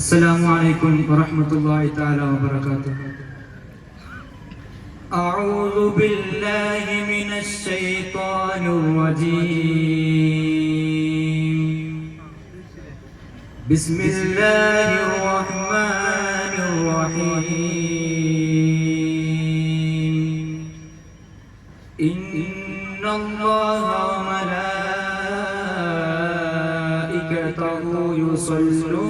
السلام عليكم ورحمة الله تعالى وبركاته. أعوذ بالله من الشيطان الرجيم. بسم الله الرحمن الرحيم. إن الله وملائكته يصلون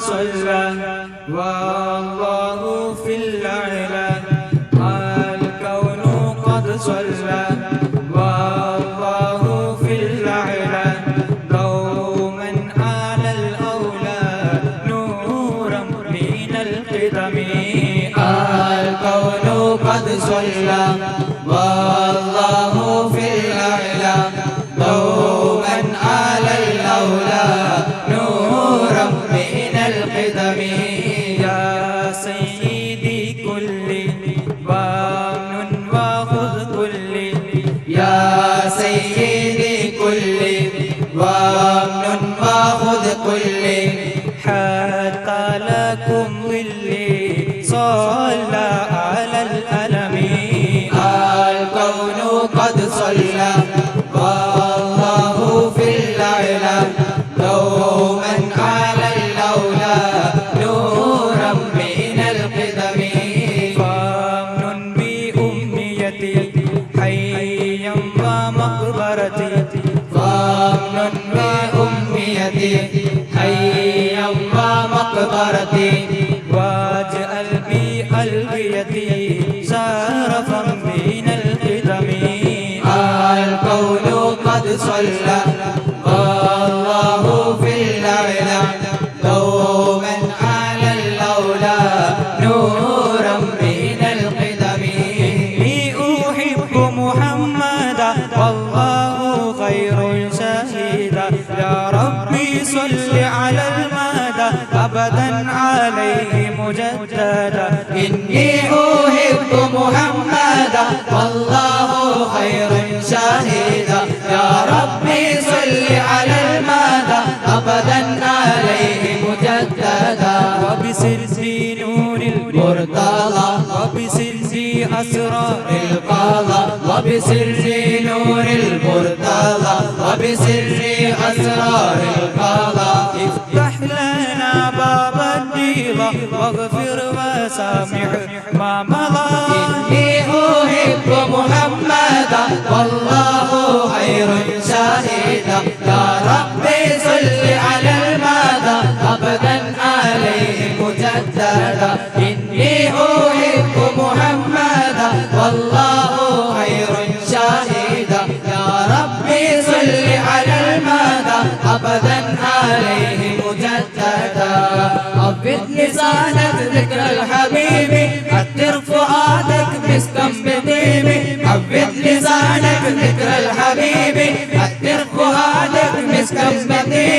sayre Vallahi صلى أسرار القضى وبسر نور المرتضى. وبسر أسرار القضى افتح لنا باب الرضا واغفر وسامح ما مضى. إني أحب محمدا والله خير شاهدا يا ربي صل على المدى. أبدا عليه مجددا. كانت ذكر الحبيب. عطر فؤادك بسكم بطيبي عبد لسانك ذكر الحبيب. عطر فؤادك بسكم بطيبي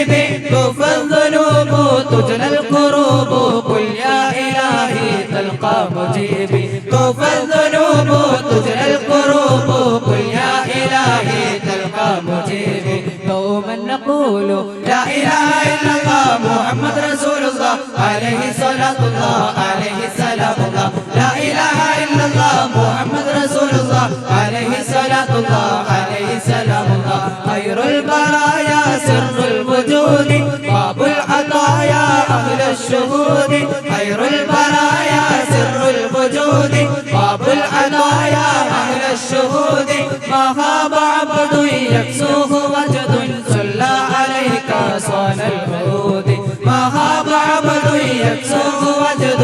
الله عليه سلام الله. خير البرايا سر الوجود. باب العطايا أهل الشهود. خير البرايا سر الوجود. باب العطايا أهل الشهود. ما خاب عبد يكسوه وجد صلى عليك صان الهود ما خاب عبد يكسوه وجد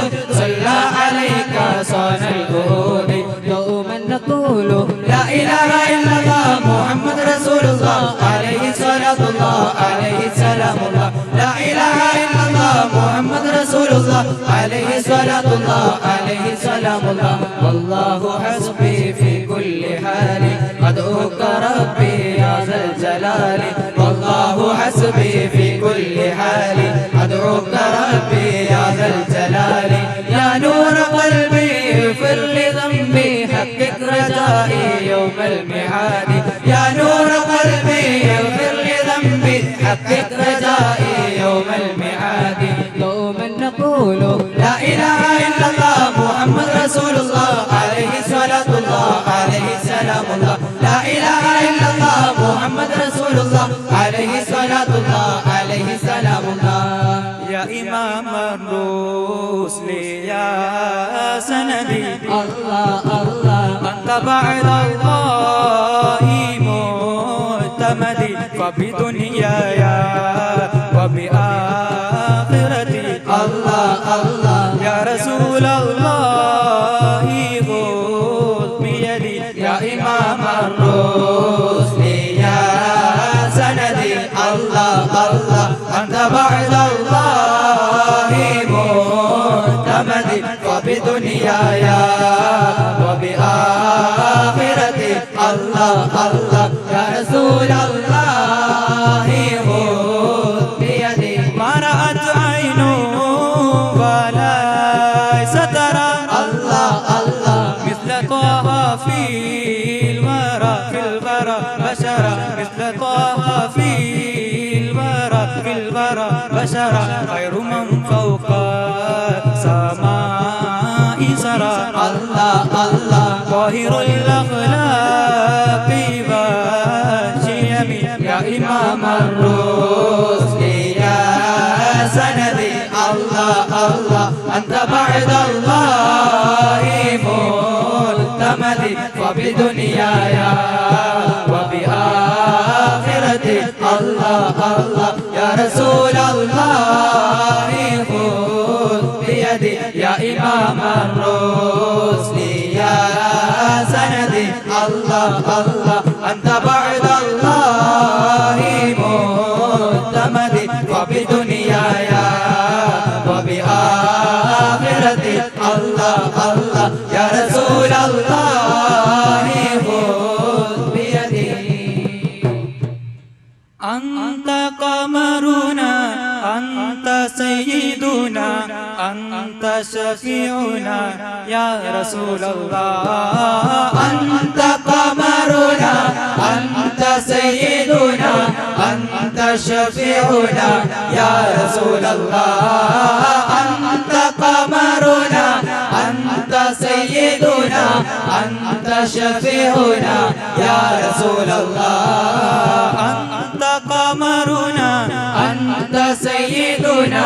الله. والله حسبي في كل حال. أدعوك ربي يا ذا الجلال. والله حسبي في كل حال. أدعوك ربي يا ذا الجلال. يا نور قلبي اغفر لذنبي. حقق رجائي يوم الميعاد يا نور قلبي اغفر لذنبي. حقق رجائي আল্লাহ আল্লাহ। বান্দা বাইরা আল্লাহ الله الله أنت بعد الله ملتمدي وبدنياي وبآخرتي الله الله يا رسول الله خذ بيدي يا إمام الرسل يا سندي الله الله أنت بعد رسول الله أنت قمرنا أنت سيدنا أنت شفيعنا يا رسول الله أنت قمرنا أنت سيدنا أنت شفيعنا يا رسول الله أنت قمرنا أنت سيدنا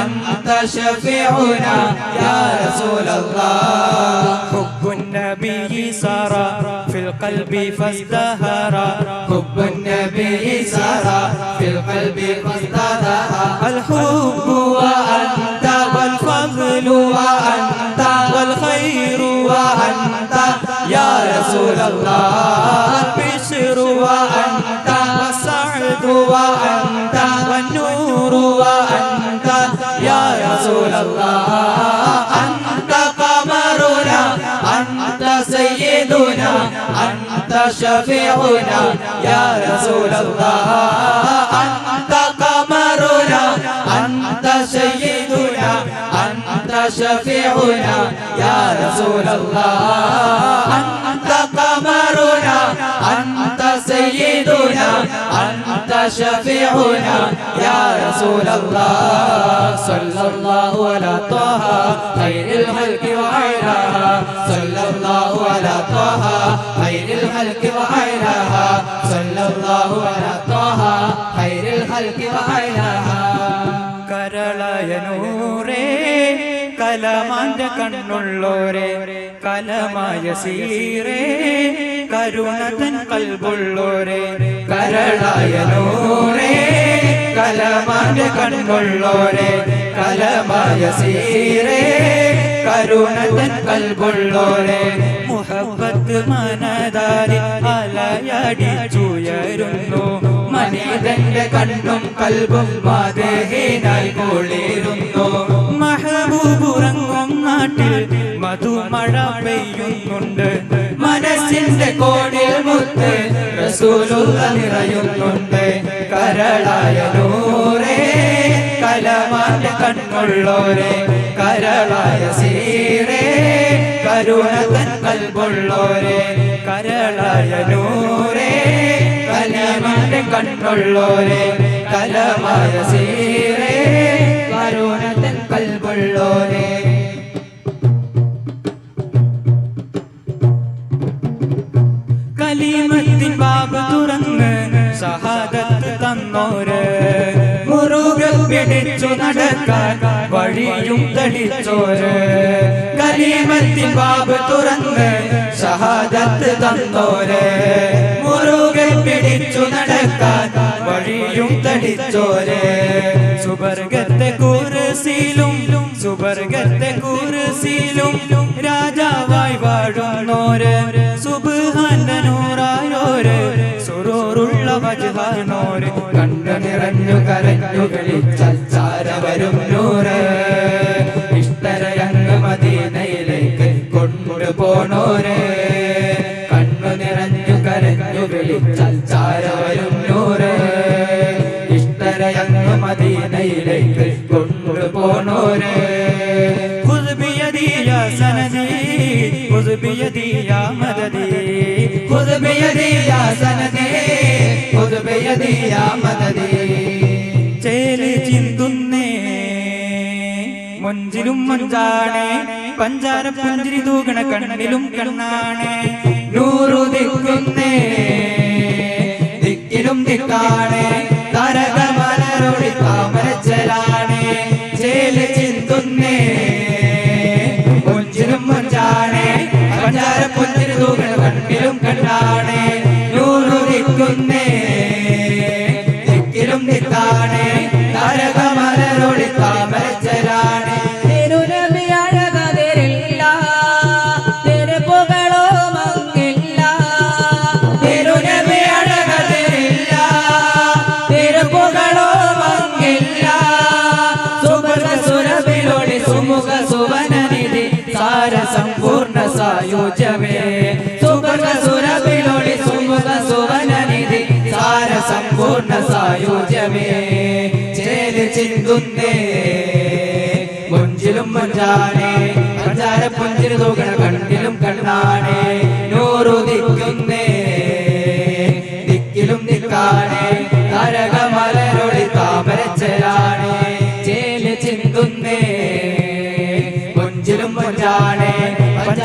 أنت شفيعنا يا رسول الله. حب النبي سرى في القلب فازدهر. حب النبي سرى في القلب فازدادها الحب وأنت والفضل وأنت والخير وأنت يا رسول الله. وأنت والنور وأنت يا رسول الله أنت قمرنا أنت سيدنا أنت شفيعنا يا رسول الله أنت قمرنا أنت سيدنا أنت شفيعنا يا رسول الله أنت قمرنا أنت سيدنا أنت شفيعنا. يا رسول الله صلى الله على طه خير الخلق وعينها صلى الله على طه خير الخلق وعينها صلى الله على طه خير الخلق وعينها كرلا نوري കലമാന്റെ കണ്ണുള്ളോരെ കലമായ സീറേ കരുണതൻ കൽബുള്ളോരെ കരളായ നൂറേ കലമാന്റെ കണ്ണുള്ളോരെ കലമായ സീറേ കരുണതൻ കൽബുള്ളോരെ മുഹബത്ത് മനതാരി അലയടിച്ചുയരുന്നു മന മണിതന്റെ കണ്ണും കൽബും മാതേഹീനായി കുളിരുന്നു. മഹബൂബുറങ്ങും നാട്ടിൽ മധുമഴ പെയ്യുന്നുണ്ട്. മനസ്സിന്റെ കോണിൽ മുത്ത് നിറയുന്നുണ്ട്. കരളായ നൂറേ കലമാന്റെ കണ്ണുള്ളോരെ കരളായ സീറേ കരുണ തൻ കൽബുള്ളോരെ കരളായ നൂറേ. കണ്ണുള്ളോരെ കലമായ സീരേ കരുണതൻ കൽവുള്ളോരെ കലീമത്തിൻ ബാബ് തുറന്ന് സഹാദത്ത് തന്നോര്. മുറുകെ പിടിച്ചു നടക്കാൻ വഴിയും തെളിച്ചോര് കലീമത്തിൻ ബാബ് തുറന്ന് സഹാദത്ത് തന്നോര്. മുറുകെ പിടിച്ചു നടക്കാൻ വഴിയും തടിച്ചോരെ. സുവർഗത്തെ സുവർഗത്തെ രാജാവായി വാഴുന്നോര് കണ്ണു നിറഞ്ഞു കരഞ്ഞു കളിച്ചാര വരും بيدي يا مددي خذ بيدي يا سندي خذ بيدي يا مددي ചേല് ചിന്തുന്നേ മൊഞ്ചിലും മൊഞ്ചാണേ പഞ്ചാര പുഞ്ചിരി തൂകണ കണ്ണിലും കണ്ണാണേ നൂറുദിക്കുന്നേ ദിക്കിലും ദിക്കാണേ തരകമലരൊളി താമരച്ചലാണേ നൂറുതിക്കുന്നേ കണ്ണിലും കണ്ണാണേ നൂറുദിക്കുന്നേ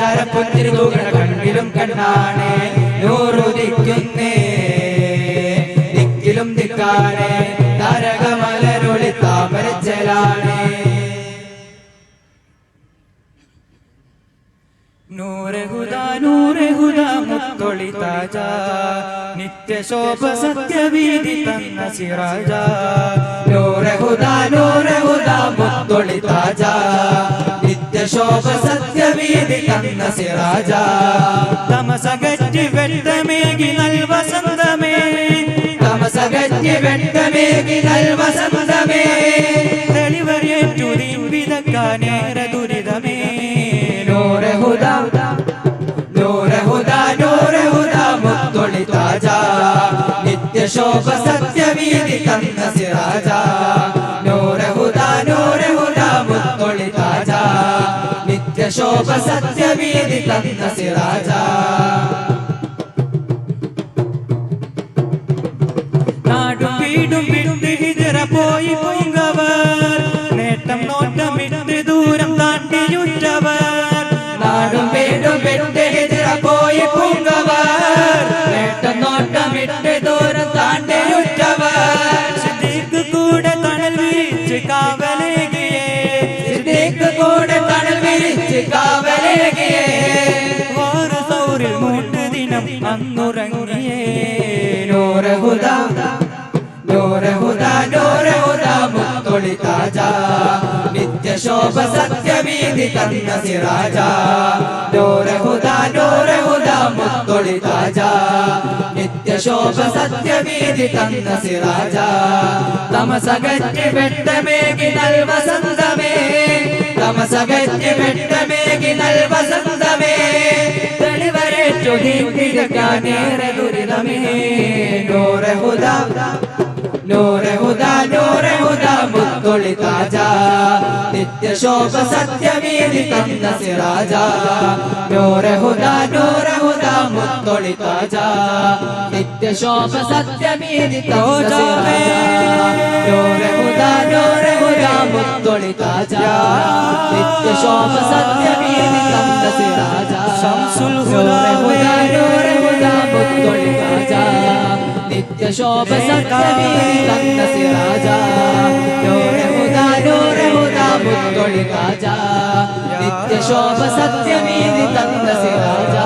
പഞ്ചാര കണ്ടിലും കണ്ണാണേ നൂറുദിക്കുന്നേ. ദിക്കിലും ദിക്കാണേ താരകമലരൊളി താമരച്ചലാണേ. നൂറെ ഹുദ നൂറെ ഹുദ മുത്തൊളി താജ. നിത്യശോഭ സത്യവീതി തന്ന സിറാജ. നൂറഹുദ നൂറഹുദ നൂറെ മുത്തൊളി താജ. നിത്യശോഭ തന്ന സിറാജ. തമസകറ്റി വെട്ടമേകി നൽ വസന്തമേ. തമസകറ്റി വെട്ടമേകി നൽ വസന്തമേ. തെളിവറിയേറ്റു വിതക്കാനേറെ ദുരിതമേ നൂറെ ഹുദാ നൂറെ ഹുദാ നൂറെ ഹുദാ മുത്തൊളി താജ. നിത്യശോഭ സത്യവീതി തന്ന സിറാജ. നൂറെ നിത്യശോഭ സത്യവീതി തന്ന സിറാജ നാടും വീടും വിട്ട് ഹിജറ പോയി പൊങ്കവർ നേട്ടം നോട്ടമിട്ട് ദൂരം താണ്ടിയുറ്റവർ നാടും വീടും വിട്ട് ഹിജറ പോയി പൊങ്കവർ നേട്ടം നോട്ടമിട്ട് ദൂരം താണ്ടിയുറ്റവർ ഹുദാ നൂറ് ഹുദ നൂറ് ഹുദ മുത്തൊളി താജ. നിത്യ നിത്യശോഭ സത്യവീതി തന്ന സിറാജ. നൂരഹുദ നൂരഹുദ മുത്തൊളി താജ. നിത്യശോഭ സത്യവീതി തന്ന സിറാജ. തമസകറ്റ് വെട്ടമേകി നൽ വസന്തമേ തമസകറ്റ് വെട്ടമേകി നൽ വസന്തമേ തെളിവരേറ്റു ദീപിക്കാനേറെ ദുരിതമേ. ನೂರೆ ಹುದ ನೂರೆ ಹುದ ಮುತ್ತೊಳಿ ತಾಜ ನಿತ್ಯ ಶೋಭ ಸತ್ಯ ಮೀರಿ ತಂದ ಸಿರಾಜ ನೂರೆ ಹುದ ನೂರೆ ಹುದ ಮುತ್ತೊಳಿ ತಾಜ ನಿತ್ಯ ಶೋಭ ಸತ್ಯ ಮೀರಿ ತಂದ ನೂರೆ ಹುದ ನೂರೆ ಹುದ ಮುತ್ತೊಳಿ ತಾಜ ನಿತ್ಯ ಶೋಭ ಸತ್ಯ ಮೀರಿ ತಂದ ಸಿರಾಜ ಶಂಸುಲ್ ಹುದ ನೂರೆ ಹುದ ಮುತ್ತೊಳಿ ತಾಜ നിത്യശോഭ സത്യവീതി തന്ന സിറാജ നൂരഹുദ നൂരഹുദ മുത്തൊളി താജ നിത്യശോഭ സത്യവീതി തന്ന സിറാജ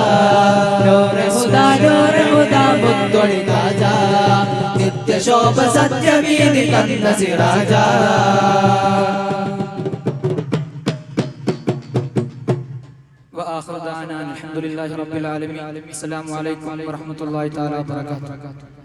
നൂരഹുദ നൂരഹുദ മുത്തൊളി താജ നിത്യശോഭ സത്യവീതി തന്ന സിറാജ وآخر دعوانا الحمد لله رب العالمين السلام عليكم ورحمة الله تعالى وبركاته